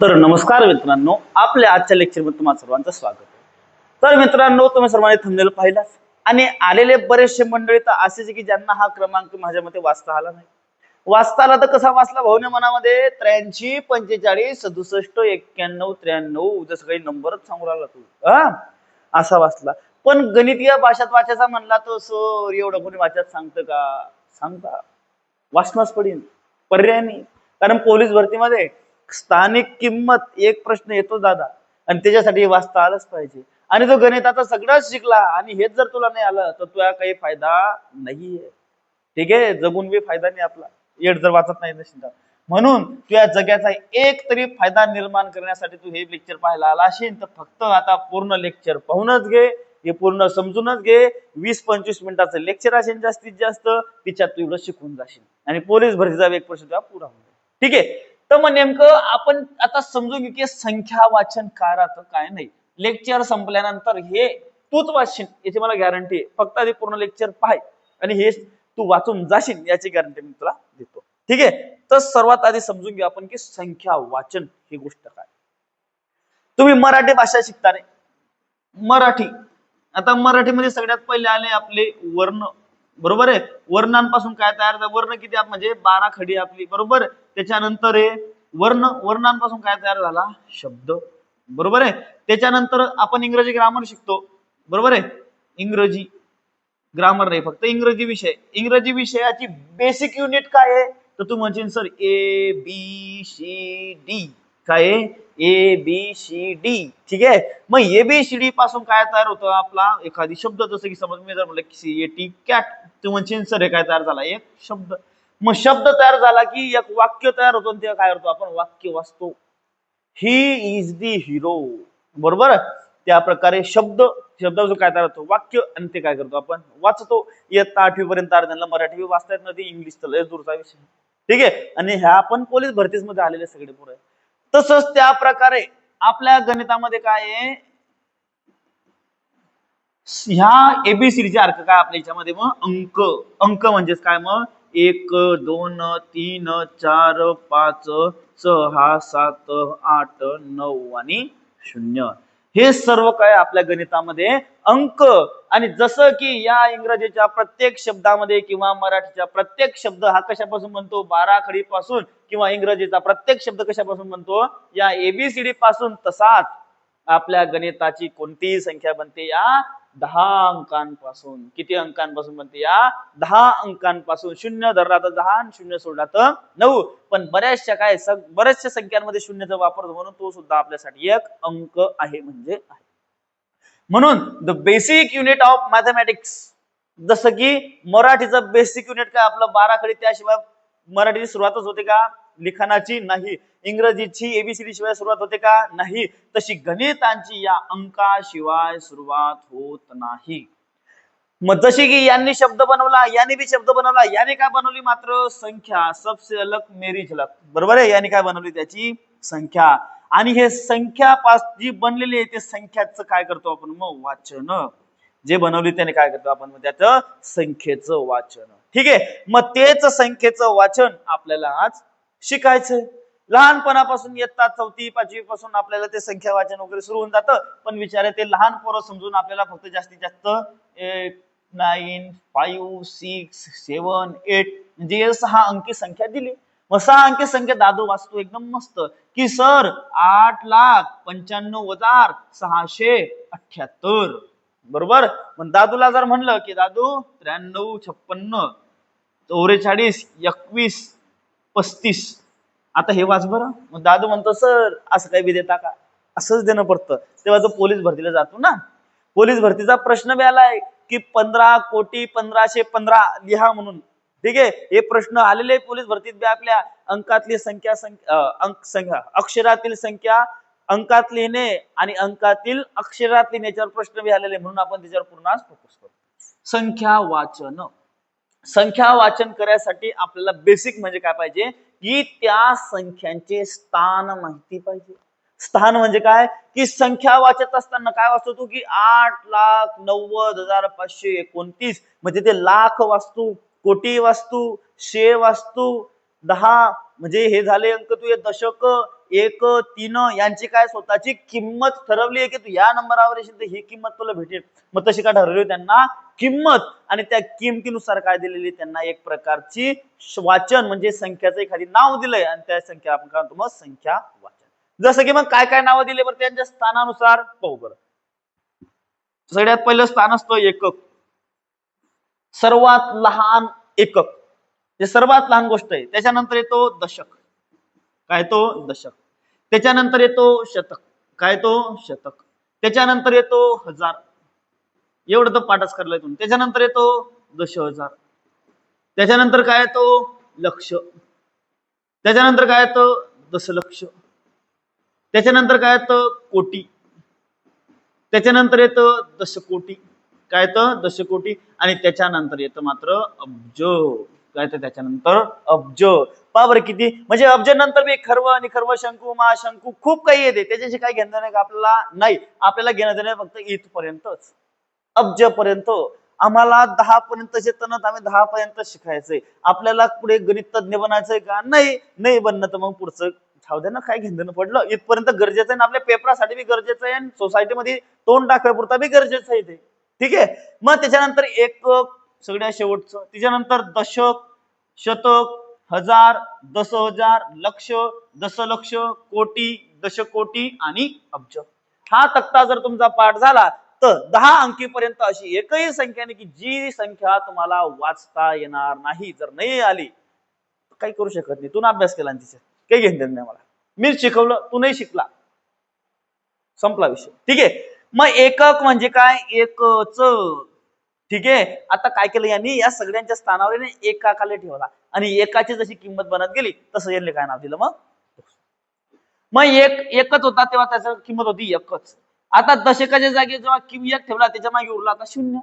तर नमस्कार मित्रांनो आपल्या आजच्या लेक्चरमध्ये तुम्हाला सर्वांचं स्वागत आहे. तर मित्रांनो तुम्ही सर्वांनी थंबनेल पाहिलाच. आणि आलेले बरेचसे मंडळी तर असेच की ज्यांना हा क्रमांक माझ्या मते वाचता आला नाही. वाचता आला तर कसा वाचला भाऊने मनामध्ये? त्र्याऐंशी पंचेचाळीस सदुसष्ट एक्क्याण्णव त्र्याण्णव जसं काही नंबरच सांगू लागला तू. हा? असा वाचला. पण गणितीय भाषात वाचायचा म्हणला तो सर एवढं कोणी वाचत सांगतं का? सांगता. वाचनाच पडेल पर्याय नाही. कारण पोलीस भरतीमध्ये स्थानिक किंमत एक प्रश्न येतो दादा. आणि त्याच्यासाठी वाचता आलंच पाहिजे. आणि तो गणिताचा सगळंच शिकला. आणि हेच जर तुला नाही आलं तर तुला काही फायदा नाहीये. ठीक आहे? जगून बी फायदा नाही आपला. येड जर वाचत नाही नसेल तर. म्हणून तुझ्या जगाचा एक तरी फायदा निर्माण करण्यासाठी तू हे लेक्चर पाहायला आला असेल तर फक्त आता पूर्ण लेक्चर पाहूनच घे. हे पूर्ण समजूनच घे. वीस पंचवीस मिनिटाचं लेक्चर असेल जास्तीत जास्त तिच्यात तू एवढं शिकून जाशील. आणि पोलीस भरतीचा एक प्रश्न तुला पुरा होईल ठीक आहे? तर मग नेमकं आपण आता समजून घेऊ की संख्या वाचन काय राहतं काय नाही. लेक्चर संपल्यानंतर हे तूच वाचशील याची मला गॅरंटी आहे. फक्त आधी पूर्ण लेक्चर पाहाय आणि हे तू वाचून जाशील याची गॅरंटी मी तुला देतो. ठीक आहे? तर सर्वात आधी समजून घेऊ आपण की संख्या वाचन ही गोष्ट काय. तुम्ही मराठी भाषा शिकता रे. मराठी. आता मराठीमध्ये सगळ्यात पहिले आले आपले वर्ण. बरोबर आहे? वर्णांपासून काय तयार झालं? वर्ण किती म्हणजे बारा खडी आपली. बरोबर? त्याच्यानंतर आहे वर्ण वर्णांपासून काय तयार झाला? शब्द. बरोबर आहे? त्याच्यानंतर आपण इंग्रजी ग्रामर शिकतो. बरोबर आहे? इंग्रजी ग्रामर नाही फक्त इंग्रजी विषय. इंग्रजी विषयाची बेसिक युनिट काय आहे? तर तू म्हणशील sir A B C D काय ए बी सी डी ठीक आहे? मग ए बी सी डी पासून काय तयार होतं आपला? एखादी शब्द जसं की समज मी जर म्हटलं की सी ए टी कॅट तू सर हे काय तयार झाला? एक शब्द. मग शब्द तयार झाला की एक वाक्य तयार होतो आणि ते काय करतो आपण? वाक्य वाचतो. ही इज दी हिरो बरोबर? त्या प्रकारे शब्द शब्दापासून काय तयार होतो? वाक्य आणि ते काय करतो आपण? वाचतो. इयत्ता आठवी पर्यंत त्यांना मराठी वाचता येत नव्हती इंग्लिश तर लय दूरचा विषय. ठीक आहे? आणि ह्या आपण पोलीस भरतीसमध्ये आलेले सगळे पुरे तसंच त्या प्रकारे आपल्या गणितामध्ये काय आहे? ह्या एबीसीडीचे अर्क काय आपल्या याच्यामध्ये मग? अंक. अंक म्हणजेच काय मग? एक दोन तीन चार पाच सहा सात आठ नऊ आणि शून्य. हे सर्व काय आपल्या गणितामध्ये अंक आणि जसं की या इंग्रजीच्या प्रत्येक शब्दामध्ये किंवा मराठीच्या प्रत्येक शब्द हा कशापासून बनतो? बारा पासून किंवा इंग्रजीचा प्रत्येक शब्द कशापासून बनतो? या एबीसीडी पासून तसाच आपल्या गणिताची कोणतीही संख्या बनते या दहा अंकांपासून किती अंकांपासून म्हणते या? दहा अंकांपासून. शून्य धरला तर दहा आणि शून्य सोडला तर नऊ. पण बऱ्याचशा काय सग- बऱ्याचशा संख्यांमध्ये शून्यचा वापर होतो. म्हणून तो सुद्धा आपल्यासाठी एक अंक आहे म्हणजे आहे. म्हणून the basic unit of mathematics जसं की मराठीचं बेसिक युनिट काय आपलं बाराखडी त्याशिवाय मराठीची सुरुवातच होते का? लिखाणाची नाही. इंग्रजीची एबीसीडी शिवाय सुरुवात होते का? नाही. तशी गणितांची या अंकाशिवाय सुरुवात होत नाही. मग जशी की यांनी शब्द बनवला यांनी बी शब्द बनवला याने काय बनवली मात्र संख्या? सबसे अलग मेरी झलक. बरोबर आहे? याने काय बनवली त्याची? संख्या. आणि हे संख्या पास जी बनलेली आहे ते संख्याचं काय करतो आपण? मग वाचन. जे बनवली त्याने काय करतो आपण? मग त्याचं संख्येचं वाचन. ठीक आहे? मग तेच संख्येचं वाचन आपल्याला आज शिकायचं. लहानपणापासून येतात चौथी पाचवी पासून आपल्याला ते संख्या वाचन वगैरे सुरू होऊन जातं. पण विचार ते लहान पोरं समजून आपल्याला फक्त जास्तीत जास्त eight nine five six seven eight म्हणजे सहा अंकी संख्या दिली. मग सहा अंकी संख्या दादू वाचतो एकदम मस्त. की सर आठ लाख पंच्याण्णव हजार सहाशे अठ्याहत्तर बरोबर? मग दादूला जर म्हणलं की दादू त्र्याण्णव छप्पन्न चौवेचाळीस एकवीस पस्तीस. आता हे वाच बरं. मग दादू म्हणतो सर असं काही बी देता का? असंच देणं पडतं. तेव्हा तो पोलीस भरतीला जातो ना. पोलीस भरतीचा प्रश्न बी आलाय की पंधरा कोटी पंधराशे पंधरा लिहा म्हणून. ठीक आहे? हे प्रश्न आलेले पोलीस भरतीत बी आपल्या अंकातली संख्या संख्या अंक संख्या अक्षरातील संख्या अंकात लिहिणे आणि अंकातील अक्षरात लिहिण्याच्यावर प्रश्न बी आलेले म्हणून आपण त्याच्यावर पूर्ण फोकस करतो संख्या वाचन. संख्या वाचन करायसाठी आपल्याला बेसिक म्हणजे काय पाहिजे? की त्या संख्यांचे स्थान माहिती पाहिजे. स्थान म्हणजे काय? की संख्या वाचत असताना काय वाचतो तू? की आठ लाख नव्वद हजार पाचशे एकोणतीस. म्हणजे ते लाख वाचतो कोटी वाचतू शे वाचतो दहा. म्हणजे हे झाले अंक तू हे दशक. एक तीन यांची काय स्वतःची किंमत ठरवली आहे की तू या नंबरावर येशील तर ही किंमत तुला भेटेल. मग तशी काय ठरवली त्यांना किंमत. आणि त्या किमतीनुसार काय दिलेली त्यांना एक प्रकारची वाचन म्हणजे संख्याचं एखादी नाव दिलंय आणि त्या संख्या आपण काय म्हणतो मग? संख्या वाचन. जसं की मग काय काय नावं दिले बरं त्यांच्या स्थानानुसार? पाहू बरं. सगळ्यात पहिलं स्थान असतं एकक. सर्वात लहान एकक. जे सर्वात लहान गोष्ट आहे त्याच्यानंतर येतो दशक. काय तो दशक. त्याच्यानंतर येतो शतक. काय तो? शतक. त्याच्यानंतर येतो हजार. एवढं तर पाठच करलाय तुम्ही. त्याच्यानंतर येतो दश हजार. त्याच्यानंतर काय येतो? लक्ष. त्याच्यानंतर काय येतं? दशलक्ष. त्याच्यानंतर काय येतं? कोटी. त्याच्यानंतर येतं दशकोटी. काय येतं? दशकोटी. आणि त्याच्यानंतर येतं मात्र अब्ज. काय येतं? त्याच्यानंतर अब्ज. पहा बरं किती? म्हणजे अब्ज नंतर बी खर्व आणि खर्व शंकू महाशंकू खूप काही येते. त्याच्याशी काही घेणं नाही का आपल्याला नाही. आपल्याला घेणं देणं फक्त इथपर्यंतच. अब्ज पर्यंत आम्हाला दहा पर्यंतचे तनत आम्ही दहा पर्यंत शिकायचंय. आपल्याला पुढे गणित तज्ञ बनायचंय का? नाही. नाही बनणं तर मग पुढचं ठाव द्या ना काय घेणं पडलं. इथपर्यंत गरजेचं आहे आणि आपल्या पेपरासाठी बी गरजेचं आहे आणि सोसायटीमध्ये तोंड टाकण्यापुरता बी गरजेचं आहे ते. ठीक आहे? मग त्याच्यानंतर एक सगळ्या शेवटचं. त्याच्यानंतर दशक शतक हजार दस हजार लक्ष दशलक्ष कोटी दशकोटी आणि अब्ज. हा तक्ता जर तुमचा पाठ झाला तर दहा अंकीपर्यंत अशी एकही संख्या नाही की जी संख्या तुम्हाला वाचता येणार नाही. जर नाही आली काही करू शकत नाही. तू अभ्यास केला तिथे. काही घेऊन नाही मला. मी शिकवलं तू नाही शिकला. संपला विषय. ठीक आहे. मग एकक म्हणजे काय? एकच. ठीक आहे? आता काय केलं यांनी? या सगळ्यांच्या स्थानावर एका खाली ठेवला. आणि एकाची जशी किंमत बनत गेली तसं यांनी काय नाव दिलं मग? मग एक एकच होता तेव्हा त्याची किंमत होती एकच. आता दशकाच्या जागी जेव्हा किम एक ठेवला त्याच्यामागे उरला आता शून्य.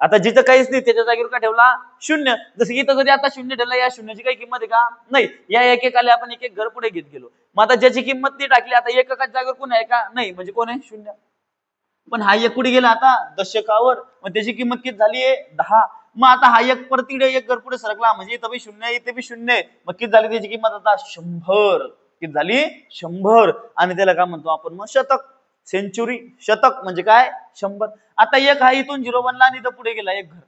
आता जिथं काहीच नाही त्याच्या जागेवर काय ठेवला? शून्य. जसं की इथं जरी आता शून्य ठेवलं या शून्याची काही किंमत आहे का? नाही. या एकेकाला आपण एक एक घर पुढे घेत गेलो. मग आता ज्याची किंमत नाही टाकली आता एकाच जागेवर कोण आहे का? नाही. म्हणजे कोण आहे? शून्य. पण हा एक कुठे गेला आता? दशकावर. मग त्याची किंमत किती झाली आहे? दहा. मग आता हा एक परत इकडे एक घर पुढे सरकला. म्हणजे इथं बी शून्य इथे बी शून्य मग किती झाली त्याची किंमत आता? शंभर. किती झाली? शंभर. आणि त्याला काय म्हणतो आपण? मग शतक. सेंचुरी शतक म्हणजे काय? शंभर. आता एक हा इथून झिरो बनला आणि इथं पुढे गेला एक घर.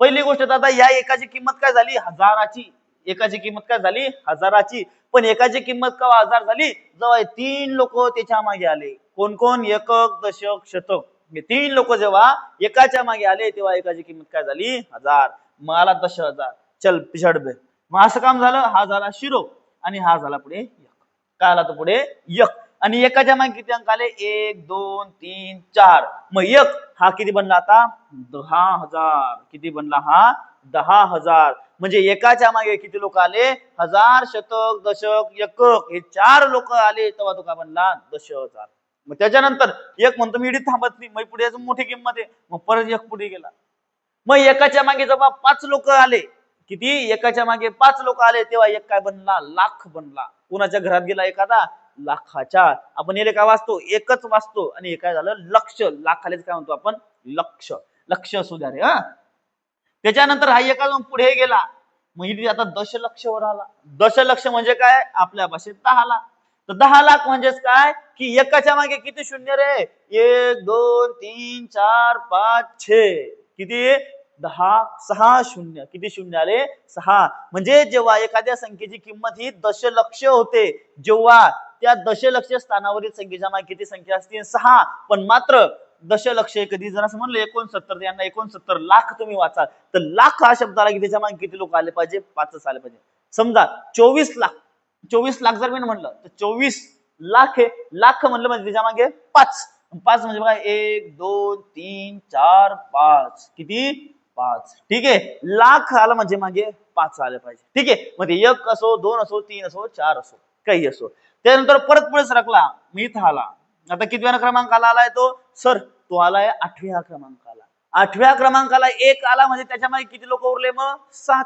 पहिली गोष्ट आता या एकाची किंमत काय झाली? हजाराची. एकाची किंमत काय झाली? हजाराची. पण एकाची किंमत का हजार झाली? जवळ तीन लोक त्याच्यामागे आले. कोण कोण? एकक दशक शतक. हे तीन लोक जेव्हा एकाच्या मागे आले तेव्हा एकाची किंमत काय झाली? हजार. मला दश हजार. चल पिछड बे. मग असं काम झालं हा झाला शिरो आणि हा झाला पुढे यक काय आला तो पुढे? यक आणि एकाच्या मागे किती अंक आले? एक दोन तीन चार. मग एक हा किती बनला आता? दहा हजार. किती बनला हा? दहा हजार. म्हणजे एकाच्या मागे किती लोक आले? हजार शतक दशक एकक. हे चार लोक आले तेव्हा तो काय बनला? दश हजार. मग त्याच्यानंतर एक म्हणतो मी इडी थांबत नाही मग पुढे मोठी किंमत आहे. मग परत एक पुढे गेला. मग एकाच्या मागे जेव्हा पाच लोक आले किती? एकाच्या मागे पाच लोक आले तेव्हा एक काय बनला? लाख बनला. कुणाच्या घरात गेला एखादा? लाखाच्या. आपण येले काय वाचतो? एकच वाचतो. आणि हे काय झालं? लक्ष. लाखालेच काय म्हणतो आपण? लक्ष. लक्ष असू द्या रे हा. त्याच्यानंतर हा एका जाऊन पुढे गेला. मग इथे आता दशलक्षवर आला. दशलक्ष म्हणजे काय? आपल्या भाषेत दहा लाख तर दहा लाख म्हणजेच काय? की एकाच्या मागे किती शून्य रे? एक दोन तीन चार पाच छे. किती? दहा सहा शून्य. किती शून्य आले? सहा. म्हणजे जेव्हा एखाद्या संख्येची किंमत ही दशलक्ष होते जेव्हा त्या दशलक्ष स्थानावरील संख्येच्या मागे किती संख्या असतील? सहा. पण मात्र दशलक्ष कधी? जर असं म्हणलं एकोणसत्तर यांना एकोणसत्तर लाख तुम्ही वाचाल. तर लाख हा शब्द आला की त्याच्यामागे किती लोक आले पाहिजे? पाचच आले पाहिजे. समजा चोवीस लाख. चोवीस लाख जर मी म्हणलं तर चोवीस लाख लाख म्हणलं म्हणजे त्याच्यामागे पाच. पाच म्हणजे बघा एक दोन तीन चार पाच. किती? पाच. ठीक आहे? लाख आला म्हणजे मागे पाच आले पाहिजे. ठीक आहे? मग ते एक असो दोन असो तीन असो चार असो काही असो. त्यानंतर परत पुढे सरकला मी आला. आता कितव्या क्रमांकाला आलाय तो? सर तो आलाय आठव्या क्रमांकाला. आठव्या क्रमांकाला एक आला म्हणजे त्याच्यामागे किती लोक उरले? मग सात.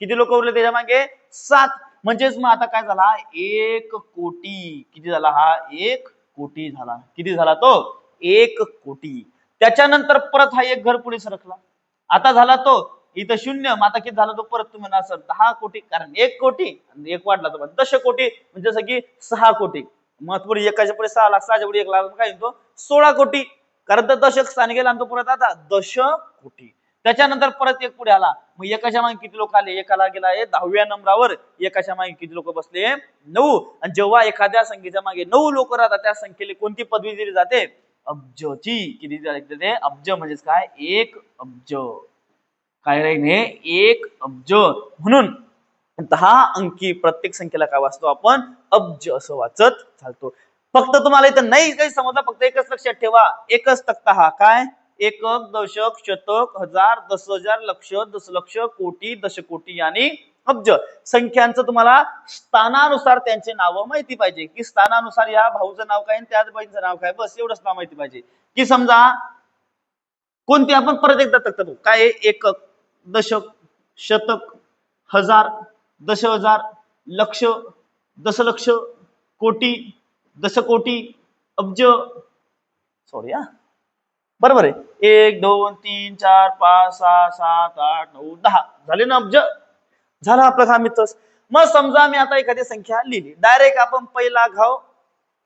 किती लोक उरले त्याच्यामागे? सात. म्हणजेच मग आता काय झाला? एक कोटी किती झाला हा? एक कोटी झाला. किती झाला तो? एक कोटी. त्याच्यानंतर परत हा एक घर पुढे सरकला. आता झाला तो इथं शून्य. मग आता किती झाला तो परत? तुम्ही म्हणा दहा कोटी. कारण एक कोटी आणि एक वाढला तर दश कोटी म्हणजे जसं की सहा कोटी. मग पुढे एकाच्या पुढे सहा लाख सहाच्या पुढे एक लाख. काय म्हणतो सोळा कोटी. कारण तर दशक स्थान गेला आणि तो परत आता दश कोटी त्याच्यानंतर परत एक पुढे आला. मग एकाच्या मागे किती लोक आले? एकाला गेला आहे दहाव्या नंबरावर. एकाच्या मागे किती लोक बसले? नऊ. आणि जेव्हा एखाद्या संख्येच्या मागे नऊ लोक राहतात त्या संख्येला कोणती पदवी दिली जाते? अब्जची किती जाते अब्ज म्हणजेच काय? एक अब्ज. काय राहील हे एक अब्ज. म्हणून दहा अंकी प्रत्येक संख्येला काय वाचतो आपण? अब्ज असं वाचत चालतो. फक्त तुम्हाला इथं नाही काही समजलं फक्त एकच लक्षात ठेवा. एकच तक्ता हा काय? एकक दशक शतक हजार दस हजार लक्ष दशलक्ष कोटी दशकोटी आणि अब्ज. संख्यांचं तुम्हाला स्थानानुसार त्यांचे नावं माहिती पाहिजे. की स्थानानुसार या भाऊचं नाव काय त्याच बहिणीचं नाव काय? बस एवढंच नाव माहिती पाहिजे. की समजा कोणती आपण परत एकदा तक्ता बघू. काय एकक दशक शतक हजार दश हजार लक्ष दशलक्ष कोटी दशकोटी अब्ज. सॉरी हा. बरोबर आहे. एक दोन तीन चार पाच सहा सात आठ नऊ दहा. झाले ना अब्ज झाला आपलं काम इथंच मग समजा मी आता एखादी संख्या लिहिली. डायरेक्ट आपण पहिला घाव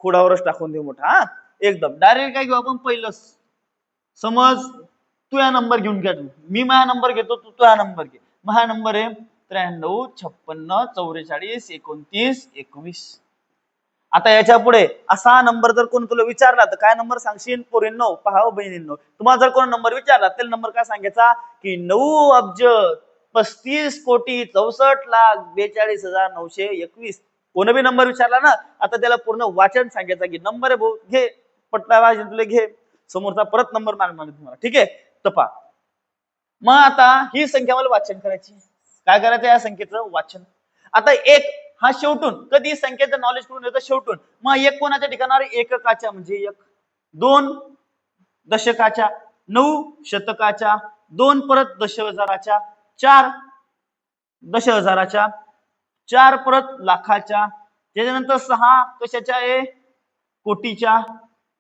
खोडावरच टाकून देऊ मोठा हा? एकदम. डायरेक्ट काय घेऊ आपण? पहिलंच. समज तू या नंबर घेऊन घ्या मी माझा नंबर घेतो तू तुझा नंबर घे. माझा नंबर आहे त्र्याण्णव छप्पन्न चौवेचाळीस एकोणतीस एकोणीस आता याच्यापुढे असा नंबर जर कोण तुला विचारला तर काय नंबर सांगशील? पोरींनो पहा हो बहिणींनो. तुम्हाला जर कोण नंबर विचारला तर नंबर काय सांगायचा? की नऊ अब्ज पस्तीस कोटी चौसष्ट लाख बेचाळीस हजार नऊशे एकवीस. कोण बी नंबर विचारला ना आता त्याला पूर्ण वाचन सांगायचं की नंबर आहे भाऊ घे. पटला पाहिजे तुला घे. समोरचा परत नंबर मागणार तुम्हाला. ठीक आहे? तपा मग आता ही संख्या मला वाचन करायची काय करायचं या संख्येचं? वाचन. आता एक हा शेवटून कधी संख्येचं नॉलेज करून येतं शेवटून. मग एक कोणाच्या ठिकाणावर? एककाच्या म्हणजे एक दोन दशकाच्या नऊ शतकाच्या दोन परत दश हजाराच्या चार दश हजाराच्या चार परत लाखाच्या त्याच्यानंतर सहा कशाच्या आहे? कोटीच्या.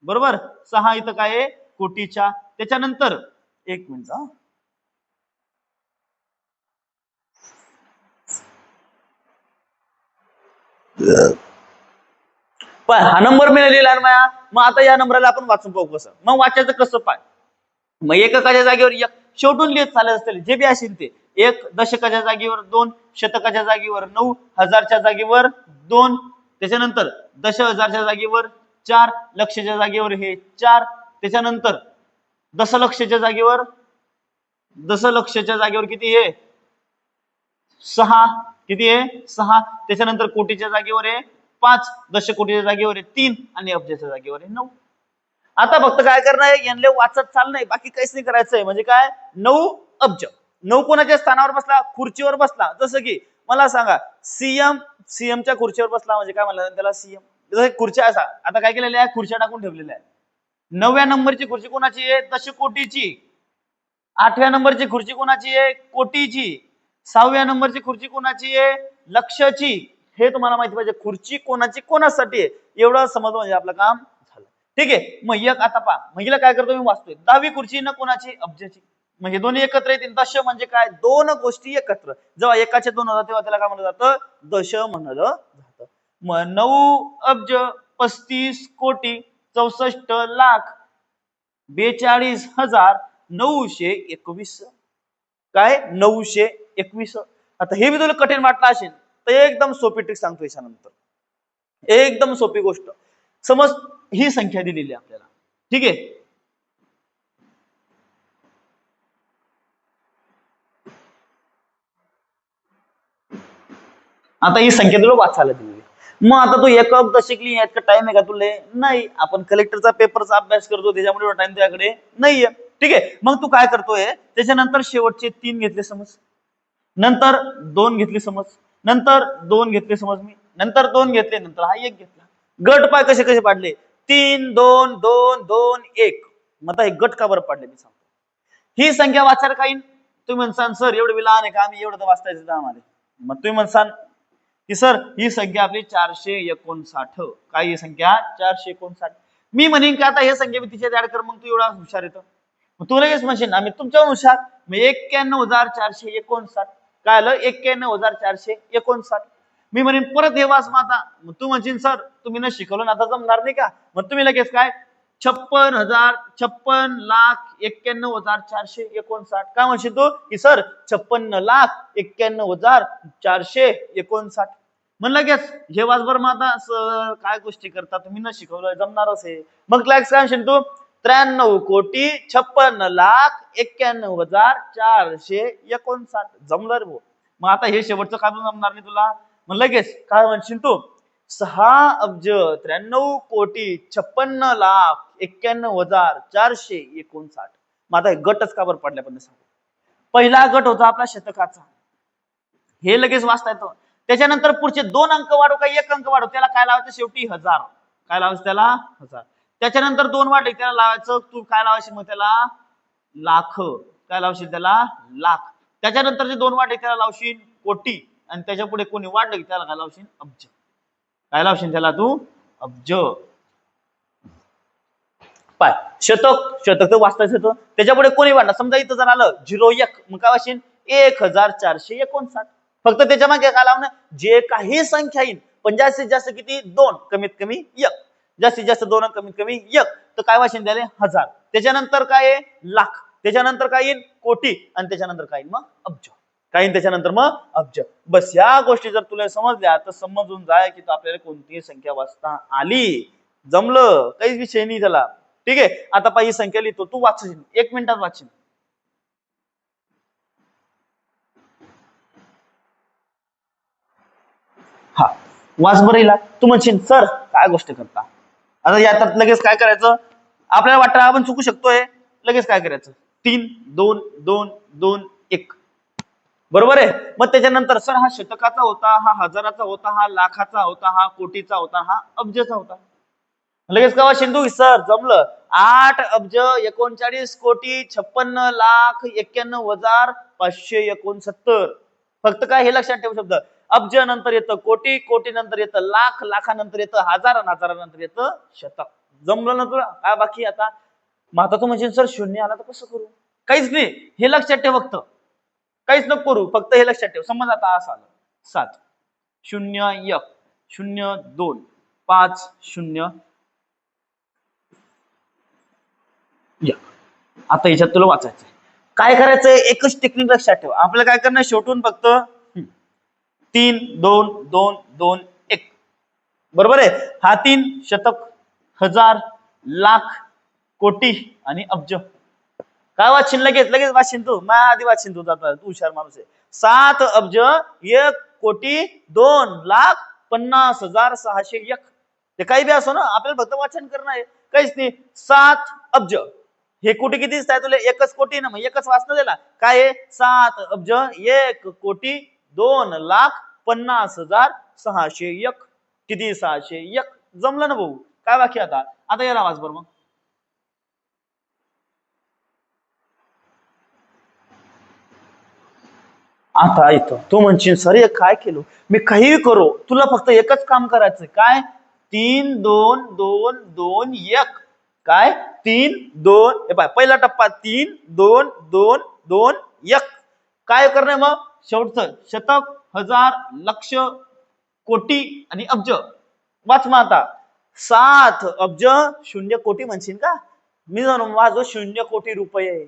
बरोबर? सहा इथं काय आहे? कोटीच्या. त्याच्यानंतर एक मिनिट पण हा नंबर मी लिहिला माया. मग आता या नंबरला आपण वाचून पाहू कसं. मग वाचायचं कसं पाय. मग एककाच्या जागेवर एक शेवटून लिहित चालत असतील. जे बी असेल ते. एक दशकाच्या जागेवर दोन शतकाच्या जागेवर नऊ हजारच्या जागेवर दोन. त्याच्यानंतर दश हजारच्या जागेवर चार लक्षच्या जागेवर हे चार. त्याच्यानंतर दशलक्षच्या जागेवर दशलक्षच्या जागेवर किती हे? सहा. किती आहे? सहा. त्याच्यानंतर कोटीच्या जागेवर आहे. पाच. दश कोटीच्या जागेवर आहे. तीन. आणि अब्जाच्या जागेवर आहे. नऊ. आता फक्त काय करणार आहे? यांना वाचत चाललंय बाकी काहीच नाही करायचंय म्हणजे काय? नऊ अब्ज. नऊ कोणाच्या स्थानावर बसला? खुर्चीवर बसला. जसं की मला सांगा सीएम सीएम च्या खुर्चीवर बसला म्हणजे काय म्हणलं त्याला? सीएम. जसं खुर्च्या असा. आता काय केलेल्या आहे खुर्च्या टाकून ठेवलेल्या आहे नवव्या नंबरची खुर्ची कोणाची आहे? दशकोटीची आठव्या नंबरची खुर्ची कोणाची आहे? कोटीची. सहाव्या नंबरची खुर्ची कोणाची आहे? लक्षची हे तुम्हाला माहिती पाहिजे. खुर्ची कोणाची? कोणासाठी आहे? एवढं समज म्हणजे आपलं काम झालं. ठीक आहे. मग एक आता पहा. महिला काय करतो? मी वाचतोय. दहावी खुर्ची न कोणाची? अब्जाची. म्हणजे दोन्ही एकत्र येतील. दश म्हणजे काय? दोन गोष्टी एकत्र. जेव्हा एकाचे दोन होतात तेव्हा त्याला काय म्हणलं जातं? दश म्हणलं जातं. मग नऊ अब्ज पस्तीस कोटी चौसष्ट लाख बेचाळीस हजार नऊशे एकवीस. काय? नऊशे एकवीस. आता हे मी तुला कठीण वाटलं असेल तर एकदम सोपी ट्रिक सांगतो याच्यानंतर. एकदम सोपी गोष्ट. समज ही संख्या दिलेली आहे आपल्याला. ठीक आहे? आता ही संख्या तुला वाचायला दिलेली मग आता तू एक अब्द शिकली यात टाइम आहे का तुला? नाही. आपण कलेक्टरचा पेपरचा अभ्यास करतो त्याच्यामुळे टाइम तुझ्याकडे नाहीये. ठीक आहे? मग तू काय करतोय? त्याच्यानंतर शेवटचे तीन घेतले समज. नंतर दोन घेतले समज. नंतर दोन घेतले समज मी. नंतर दोन घेतले नंतर हा एक घेतला. गट पाय कसे कसे पाडले? तीन दोन दोन दोन एक. मग आता हे गट का बरं पाडले मी सांगतो. ही संख्या वाचायला काही तुम्ही म्हणसान सर एवढं मी लहान आहे का आम्ही? एवढं तर वाचतायचं आम्हाला. मग तुम्ही म्हणसान की सर ही संख्या आपली चारशे एकोणसाठ. काय ही संख्या? चारशे एकोणसाठ. मी म्हणेन की आता हे संख्या मी तिच्यात ऍड कर मग तू एवढा हुशार येतो. मग तू लगेच म्हणशील आम्ही तुमच्यानुसार मग एक्क्याण्णव हजार चारशे एकोणसाठ. काय आलं? एक्क्याण्णव हजार चारशे एकोणसाठ. मी म्हणेन परत हे वाच माता. मग तू म्हणशील सर तुम्ही न शिकवलं ना आता जमणार नाही का? मग तुम्ही लगेच काय? छप्पन हजार छप्पन लाख एक्क्याण्णव हजार चारशे एकोणसाठ. काय म्हणशील तू? की सर छप्पन्न लाख एक्क्याण्णव हजार चारशे एकोणसाठ. मग लगेच हे वाच बरं मग आता सर काय गोष्टी करता? तुम्ही न शिकवलं जमणारच आहे मग लगेच काय म्हणशील तू? त्र्याण्णव कोटी छप्पन्न लाख एक्क्याण्णव हजार चारशे एकोणसाठ जमलं रे भाऊ. मग आता हे शेवटचं काय जमणार नाही तुला? मग लगेच काय म्हणशील तू? सहा अब्ज त्र्याण्णव कोटी छप्पन्न लाख एक्क्याण्णव हजार चारशे एकोणसाठ. मग आता गटच का बरं पडल्या पण सांगू पहिला गट होता आपला शतकाचा. हे लगेच वाचता येतं. त्याच्यानंतर पुढचे दोन अंक वाढू का एक अंक वाढू? त्याला काय लावायचं शेवटी? हजार. काय लावायचं त्याला? हजार. त्याच्यानंतर दोन वाटे त्याला लावायचं. तू काय लावायची मग त्याला? लाख. काय लावशील त्याला? लाख. त्याच्यानंतर जे दोन वाटे त्याला लावशील कोटी आणि त्याच्या पुढे कोणी वाढलं की त्याला काय लावशील? अब्ज. काय लावशील त्याला तू? अब्ज. पाय. शतक. शतक तर वाचताच येतं. त्याच्या पुढे कोणी वाढणार समजा इथं जर आलं झिरो एक. मग काय वाचशील? एक हजार चारशे एकोणसाठ. फक्त त्याच्यामागे काय लावणं? जे काही संख्या येईल. पण जास्तीत जास्त किती? दोन. कमीत कमी एक. जास्तीत जास्त दोन कमीत कमी एक. तर काय वाचन द्याले हजार. त्याच्यानंतर काय आहे? लाख. त्याच्यानंतर काय येईल कोटी. आणि त्याच्यानंतर काय येईल मग अब्ज. काय त्याच्यानंतर? मग अब्ज. बस या गोष्टी जर तुला समजल्या तर समजून जाय की आपल्याला कोणतीही संख्या वाचता आली. जमलं. काहीच विषय नाही त्याला. ठीक आहे? आता पाहिजे संख्या लिहितो. तू वाचशील. एक मिनिटात वाचशील. हा. वाच बरं तू म्हणशील सर काय गोष्ट करता? आता यात लगेच काय करायचं? आपल्याला वाटतं आपण चुकू शकतोय. लगेच काय करायचं? तीन दोन दोन दोन एक. बरोबर आहे? मग त्याच्यानंतर सर हा शतकाचा होता हा हजाराचा होता हा लाखाचा होता हा कोटीचा होता हा अब्जचा होता. लगेच का शिंदू सर जमलं. आठ अब्ज एकोणचाळीस कोटी छप्पन्न लाख एक्क्याण्णव हजार पाचशे एकोणसत्तर. फक्त काय हे लक्षात ठेवू शब्द. अब्ज नंतर येतं कोटी कोटी नंतर येतं लाख लाखानंतर येतं हजार हजारानंतर येतं शतक. जमलं ना तुला? काय बाकी आता? माता तू म्हणजे सर शून्य आला तर कसं करू? काहीच नाही. हे लक्षात ठेव फक्त. काहीच नको करू. फक्त हे लक्षात ठेव. समज आता असं आलं. सात. शून्य एक. शून्य दोन. पाच शून्य आता याच्यात तुला वाचायचंय. काय करायचंय? एकच टेक्निक लक्षात ठेव. आपल्याला काय करणं? शेवटून फक्त तीन दोन दोन दोन एक. बरोबर आहे? हा तीन शतक हजार लाख कोटी आणि अब्ज. काय वाचिन लगेच लगेच वाचिन तू. मा आधी वाचिन तू जाता तू हुशार माणूस आहे. सात अब्ज एक कोटी दोन लाख पन्नास हजार सहाशे एक. ते काही बी असो ना आपल्याला फक्त वाचन करणं आहे. काहीच नाही. सात अब्ज. हे कोटी किती दिसत आहे तुला? एकच कोटी ना मग एकच वाचणं दिला काय आहे? सात अब्ज एक कोटी दोन लाख पन्नास हजार सहाशे एक. किती सहाशे एक? जमलं ना भाऊ? काय बाकी आता? आता याला आवाज बरं मग. आता येतो तू म्हणशील सर हे काय केलो? मी काही करू. तुला फक्त एकच काम करायचं काय? तीन दोन दोन दोन एक. काय? तीन दोन. हे पाय पहिला टप्पा तीन दोन दोन दोन एक. काय करणार मग? शेवटचं शतक हजार लक्ष कोटी आणि अब्ज. वाच मग आता. सात अब्ज शून्य कोटी म्हणशील का? मी जाणून माझं शून्य कोटी रुपये.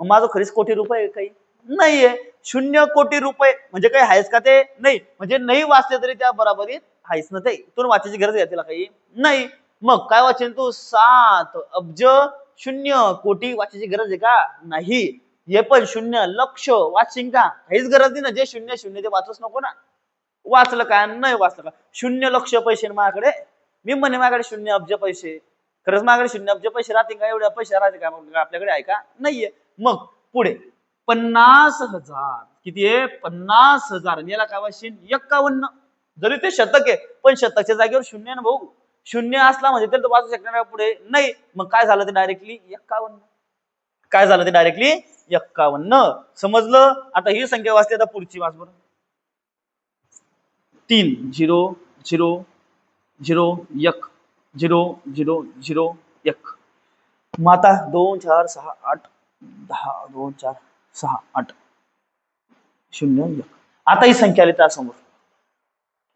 माझं खरीच कोटी रुपये काही? नाहीये. शून्य कोटी रुपये म्हणजे काही आहेस का ते? नाही. म्हणजे नाही वाचले तरी त्या बराबरीत आहेस ना ते. तुला वाचायची गरज आहे तिला काही? नाही. मग काय वाचेल तू? सात अब्ज शून्य कोटी वाचायची गरज आहे का? नाही. हे पण शून्य. लक्ष वाचिंग का काहीच गरज नाही ना. जे शून्य शून्य. ते वाचूच नको ना. वाचलं का नाही वाचलं का? शून्य लक्ष पैसे माझ्याकडे. मी म्हणे माझ्याकडे शून्य अब्ज पैसे. खरंच माझ्याकडे शून्य अब्ज पैसे राहतील का? एवढ्या पैसे राहते का? आपल्याकडे आहे का? नाहीये. मग पुढे. पन्नास हजार. किती आहे? पन्नास हजार. याला काय वाचशील? एक्कावन्न. जरी ते शतक आहे पण शतकच्या जागेवर शून्य ना भाऊ. शून्य असला म्हणजे तर वाचू शकणार पुढे? नाही. मग काय झालं ते डायरेक्टली एक्कावन्न. काय झालं ते डायरेक्टली एक्कावन्न. समजलं? आता ही संख्या वाचते आता पुढची वाच बरं. तीन झिरो झिरो झिरो एक झिरो झिरो झिरो एक. मग आता दोन चार सहा आठ दहा दोन चार सहा आठ. शून्य एक. आता ही संख्या आली त्यासमोर.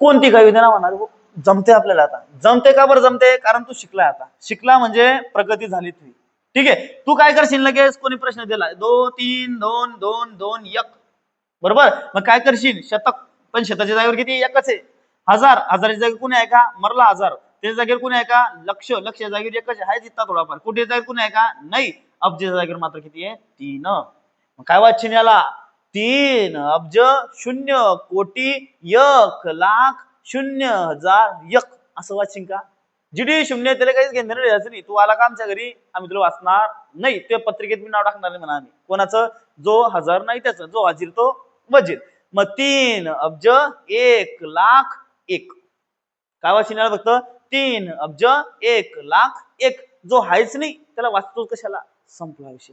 कोणती काही विधान म्हणणार हो, जमते आपल्याला आता. जमते का बरं जमते कारण तू शिकलाय आता. शिकला म्हणजे प्रगती झाली तुझी. ठीक आहे? तू काय करशील लगेच? कोणी प्रश्न दिला? दो तीन दोन दोन दोन एक. बरोबर? मग काय करशील? शतक. पण शताच्या जागेवर किती? एकच आहे. हजार. हजाराच्या जागेवर कुणी आहे का? मरला हजार. त्याच्या जागेवर कुणी आहे का? लक्ष. लक्ष जागेवर एकच आहे. जिथं थोडाफार. कुठे जागेवर कुणी आहे का? नाही. अब्जाच्या जागेवर मात्र किती आहे? तीन. मग काय वाचशील याला? तीन. अब्ज शून्य. कोटी एक लाख शून्य हजार एक. असं वाचिन का? जिडी शून्य त्याला काहीच घेणं द्यायचं नाही. तू आला का आमच्या घरी? आम्ही तुला वाचणार नाही. ते पत्रिकेत मी नाव टाकणार नाही म्हणा आम्ही कोणाचं? जो हजार नाही त्याचं. जो हजीर तो वजीर. मग तीन अब्ज एक लाख एक. काय वाचिन फक्त? तीन अब्ज एक लाख एक. जो हायच नाही त्याला वाचतो कशाला? संपला विषय.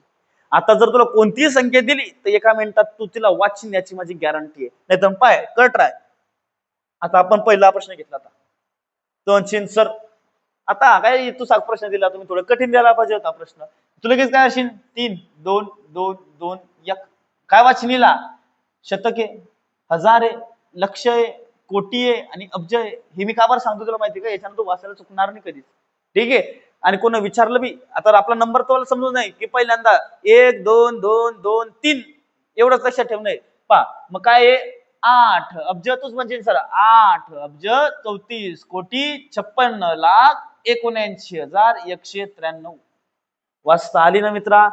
आता जर तुला कोणतीही संख्या दिली तर एका मिनिटात तू तिला वाचीन याची माझी गॅरंटी आहे. नाही तर पाय कर ट्राय आता आपण पहिला प्रश्न घेतला आता. दोनशे सर. आता काय तू सात प्रश्न दिला तुम्ही थोडं कठीण द्यायला पाहिजे होता प्रश्न. तू लगेच काय असेल? तीन दोन दोन दोन एक. काय वाचनीला? शतके आहे हजार लक्ष आहे कोटी आहे आणि अब्ज आहे हे मी का बरं सांगतो तुला माहिती का? याच्यानं तू वाचायला चुकणार नाही कधीच. ठीक आहे? आणि कोण विचारलं बी? आता आपला नंबर तो समजून नाही की पहिल्यांदा एक दोन दोन दोन तीन. एवढंच लक्षात ठेवणं आहे. पा मग काय आहे? आठ. अब्ज तूच म्हणजे सर. आठ. अब्ज चौतीस. कोटी छप्पन्न लाख एकोणऐंशी हजार एकशे त्र्याण्णव. वाजता आली ना मित्रा?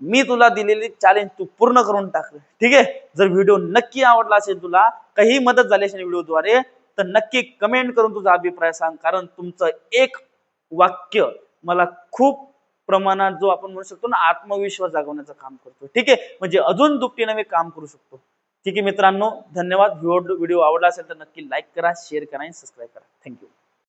मी तुला दिलेली चॅलेंज तू पूर्ण करून टाक. ठीक आहे? जर व्हिडिओ नक्की आवडला असेल तुला काही मदत झाली असेल व्हिडिओद्वारे तर नक्की कमेंट करून तुझा अभिप्राय सांग. कारण तुमचं एक वाक्य मला खूप प्रमाणात जो आपण म्हणू शकतो ना आत्मविश्वास जागवण्याचं काम करतो. ठीक आहे? म्हणजे अजून दुपटीनं मी काम करू शकतो. ठीक आहे मित्रांनो? धन्यवाद. व्हिडिओ आवडला असेल तर नक्की लाईक करा शेअर करा आणि सबस्क्राईब करा. थँक्यू